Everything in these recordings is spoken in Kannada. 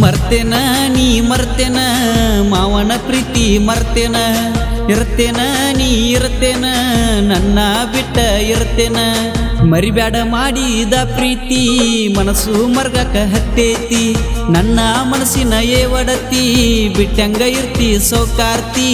ಮರ್ತೇನ, ನೀ ಮರ್ತೇನ, ಮಾವನ ಪ್ರೀತಿ ಮರ್ತೇನ, ಇರ್ತೇನ, ನೀ ಇರ್ತೇನ, ನನ್ನ ಬಿಟ್ಟ ಇರ್ತೇನ. ಮರಿಬ್ಯಾಡ ಮಾಡಿದ ಪ್ರೀತಿ, ಮನಸ್ಸು ಮರ್ಗಕ ಹತ್ತೇತಿ. ನನ್ನ ಮನಸ್ಸಿನ ಏವಡತಿ, ಬಿಟ್ಟಂಗ ಇರ್ತಿ ಸೌಕಾರ್ತಿ.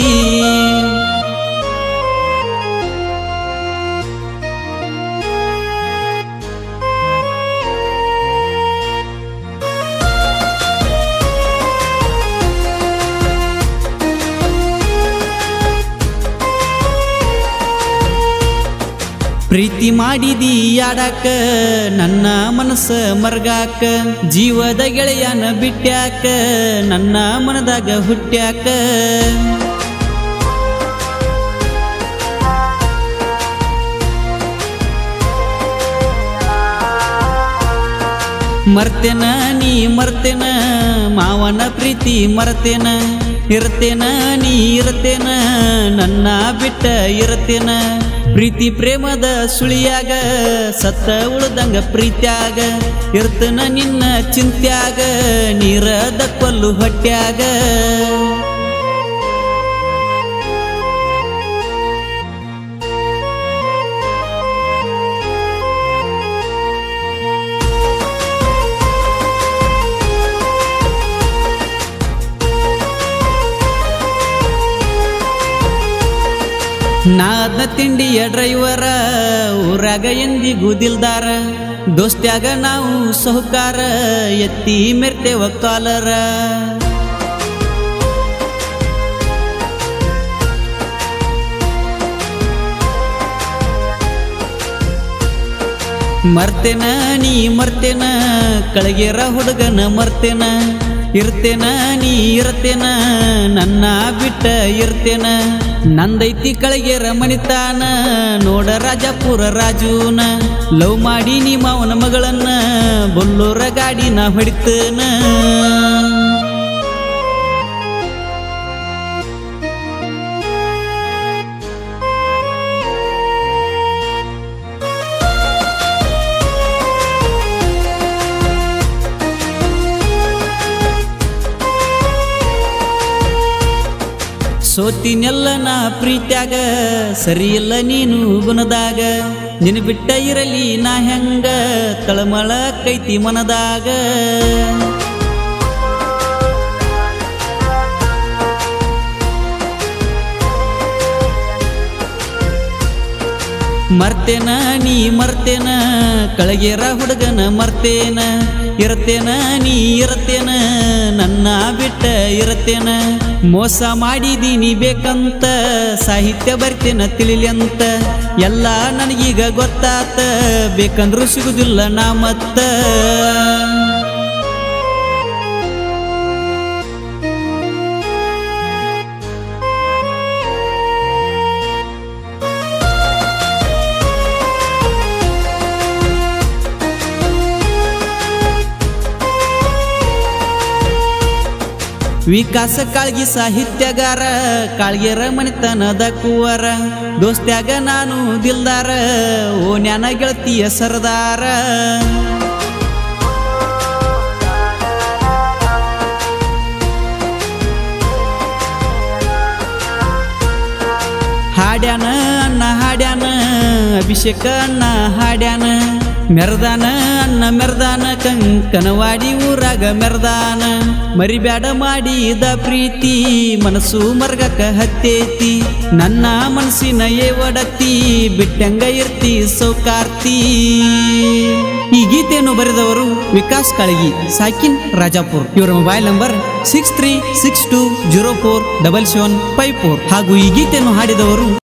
ಪ್ರೀತಿ ಮಾಡಿದಿ ಆಡಾಕ ನನ್ನ ಮನಸ್ಸ ಮರ್ಗಾಕ? ಜೀವದ ಗೆಳೆಯನ ಬಿಟ್ಟ್ಯಾಕ? ನನ್ನ ಮನದಾಗ ಹುಟ್ಟ್ಯಾಕ? ಮರ್ತೇನ, ನೀ ಮರ್ತೇನ? ಮಾವನ ಪ್ರೀತಿ ಮರ್ತೇನ? ಇರ್ತೇನ, ನೀ ಇರ್ತೇನ? ನನ್ನ ಬಿಟ್ಟ ಇರ್ತೇನ? ಪ್ರೀತಿ ಪ್ರೇಮದ ಸುಳಿಯಾಗ ಸತ್ತ ಉಳ್ದಂಗ ಪ್ರೀತ್ಯಾಗ ಇರ್ತನ ನಿನ್ನ ಚಿಂತ್ಯಾಗ ನೀರದ ಕೊಲ್ಲು ಹೊಟ್ಯಾಗ. ನಾದ ತಿಂಡಿಯ ಡ್ರೈವರ ಊರಾಗ ಎಂದಿ ದಿಲ್ದಾರ. ದೋಸ್ತ್ಯಾಗ ನಾವು ಸಹುಕಾರ ಎತ್ತಿ ಮೆರ್ತೇವ ಕಾಲರ. ಮರ್ತೇನ, ನೀ ಮರ್ತೇನ, ಕಳಗೇರ ಹುಡುಗನ ಮರ್ತೇನ. ಇರ್ತೇನ, ನೀ ಇರ್ತೇನ, ನನ್ನ ಬಿಟ್ಟ ಇರ್ತೇನ. ನಂದೈತಿ ಕಳಗೆ ರಮಣಿತಾನ ನೋಡ ರಾಜಪುರ ರಾಜೂನ. ಲವ್ ಮಾಡಿ ನೀ ಮಾವನ ಮಗಳನ್ನ, ಬೊಲ್ಲೂರ ಗಾಡಿನ ಹೊಡಿತನ. ಸೋತಿನೆಲ್ಲ ನಾ ಪ್ರೀತ್ಯಾಗ, ಸರಿಯಿಲ್ಲ ನೀನು ಗುಣದಾಗ. ನಿನ್ ಬಿಟ್ಟ ಇರಲಿ ನಾ ಹೆಂಗ, ತಳಮಳ ಕೈತಿ ಮನದಾಗ. ಮರ್ತೇನ, ನೀ ಮರ್ತೇನ, ಕಳಗೇರ ಹುಡುಗನ ಮರ್ತೇನ. ಇರ್ತೇನ ನೀ ಇರ್ತೇನ ನನ್ನ ಬಿಟ್ಟ ಇರ್ತೇನ ಮೋಸ ಮಾಡಿದೀನಿ ಬೇಕಂತ, ಸಾಹಿತ್ಯ ಬರ್ತೇನ ತಿಳಿಲಿ ಅಂತ. ಎಲ್ಲ ನನಗೀಗ ಗೊತ್ತಾತ, ಬೇಕಂದ್ರೂ ಸಿಗುದಿಲ್ಲ ನಾ ಮತ್ತ. ವಿಕಾಸ ಕಾಳ್ಗಿ ಸಾಹಿತ್ಯಗಾರ, ಕಾಳ್ಗೆರ ಮನಿತನದ ಕುವರ, ದೋಸ್ತ್ಯಾಗ ನಾನು ದಿಲ್ದಾರ, ಓ ನ್ಯಾನ ಗೆಳತಿಯ ಸರದಾರ. ಹಾಡ್ಯಾನ ಅಣ್ಣ ಹಾಡ್ಯಾನ, ಅಭಿಷೇಕ ಅಣ್ಣ ಹಾಡ್ಯಾನ. ಮೆರ್ದಾನ, ಅನ್ನ ಮೆರದಾನ, ಕಂಕನವಾಡಿ ಊರಾಗ ಮೆರ್ದಾನ. ಮರಿಬ್ಯಾಡ ಮಾಡಿದ ಪ್ರೀತಿ, ಮನಸ್ಸು ಮರ್ಗಕ ಹತ್ತೇತಿ. ನನ್ನ ಮನಸ್ಸಿನ ಏವಡತಿ ಬಿಟ್ಟಂಗ ಇರ್ತಿ ಸೌಕಾರ್ತಿ. ಈ ಗೀತೆಯನ್ನು ಬರೆದವರು ವಿಕಾಸ್ ಕಾಳಗಿ, ಸಾಕಿನ್ ರಾಜಾಪುರ್. ಇವರ mobile number six three six two zero four double seven five four. ಹಾಗೂ ಈ ಗೀತೆಯನ್ನು ಹಾಡಿದವರು